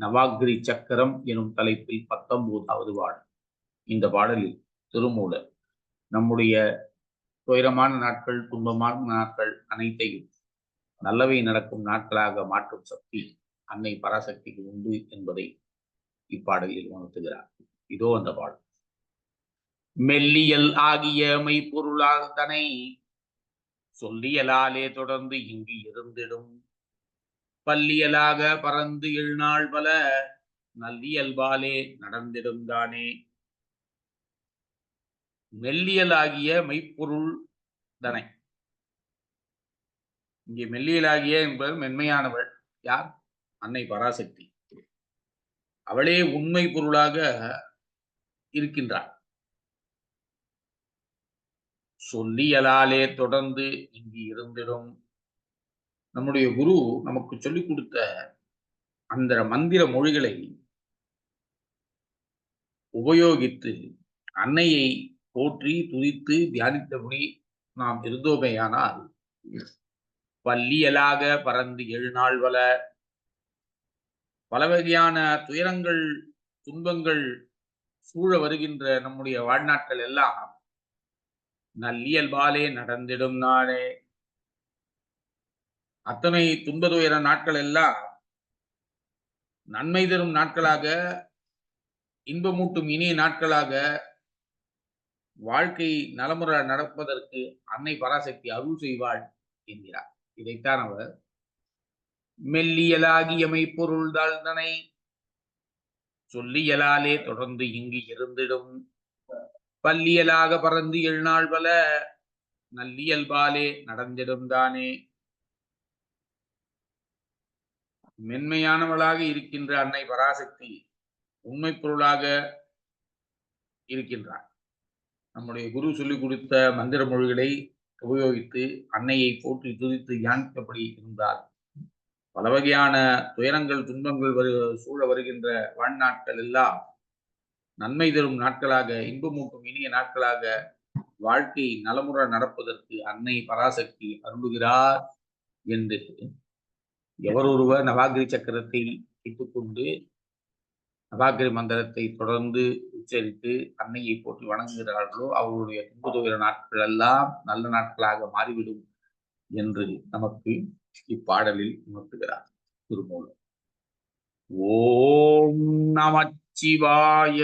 நவாகிரி சக்கரம் எனும் தலைப்பில் பத்தொன்பதாவது பாடல். இந்த பாடலில் திருமூலர் நம்முடைய துயரமான நாட்கள் துன்பமான நாட்கள் அனைத்தையும் நல்லவை நடக்கும் நாட்களாக மாற்றும் சக்தி அன்னை பராசக்திக்கு உண்டு என்பதை இப்பாடலில் உணர்த்துகிறார். இதோ அந்த பாடல். மெல்லியல் ஆகிய மெய்ப்பொருளாதனை சொல்லியலாலே தொடர்ந்து இங்கு இருந்திடும். பல்லியலாக பறந்து எழுநாள் பல நல்லியல்பாலே நடந்திடும் தானே. மெல்லியலாகிய மெய்ப்பொருள் தனை. இங்கே மெல்லியலாகிய என்பது மென்மையானவள். யார்? அன்னை பராசக்தி. அவளே உண்மை பொருளாக இருக்கின்றாள். சொல்லியலாலே தொடர்ந்து இங்கு இருந்திடும் நம்முடைய குரு நமக்கு சொல்லிக் கொடுத்த அந்த மந்திர மொழிகளை உபயோகித்து அன்னையை போற்றி துதித்து தியானித்தபடி நாம் இருந்தோமேயானால் பல்லியலாக பறந்து எழுநாள் வல பல வகையான துயரங்கள் துன்பங்கள் சூழ வருகின்ற நம்முடைய வாழ்நாட்கள் எல்லாம் நல்லியல்பாலே நடந்திடும் நாளே. அத்தனை துன்பதுயர நாட்கள் எல்லாம் நன்மை தரும் நாட்களாக இன்பமூட்டும் இனிய நாட்களாக வாழ்க்கை நலமுற நடப்பதற்கு அன்னை பராசக்தி அருள் செய்வாள் என்கிறார். இதைத்தான் அவர் மெல்லியலாகியமை பொருள் தாழ்ந்தனை சொல்லியலாலே தொடர்ந்து இங்கு இருந்திடும். பல்லியலாக பறந்து எழுநாள் பல நல்லியல்பாலே நடந்திடும் தானே. மென்மையானவளாக இருக்கின்ற அன்னை பராசக்தி உண்மை பொருளாக இருக்கின்றார் நம்முடைய குரு சொல்லிக் கொடுத்த மந்திர மொழிகளை உபயோகித்து அன்னையை போற்றி துதித்து தியானித்தபடி இருந்தார் பல வகையான துயரங்கள் துன்பங்கள் வரு சூழ வருகின்ற வாழ்நாட்கள் எல்லாம் நன்மை தரும் நாட்களாக இன்பமூட்டும் இனிய நாட்களாக வாழ்க்கை நலமுற நடப்பதற்கு அன்னை பராசக்தி அருளுகிறார் என்று எவரொருவர் நவாகிரி சக்கரத்தை இட்டுக்கொண்டு நவாகிரி மந்திரத்தை தொடர்ந்து உச்சரித்து அன்னையை போட்டு வணங்குகிறார்களோ அவர்களுடைய துன்ப நாட்கள் எல்லாம் நல்ல நாட்களாக மாறிவிடும் என்று நமக்கு இப்பாடலில் உணர்த்துகிறார் திருமூலம் ஓம் நமச்சிவாய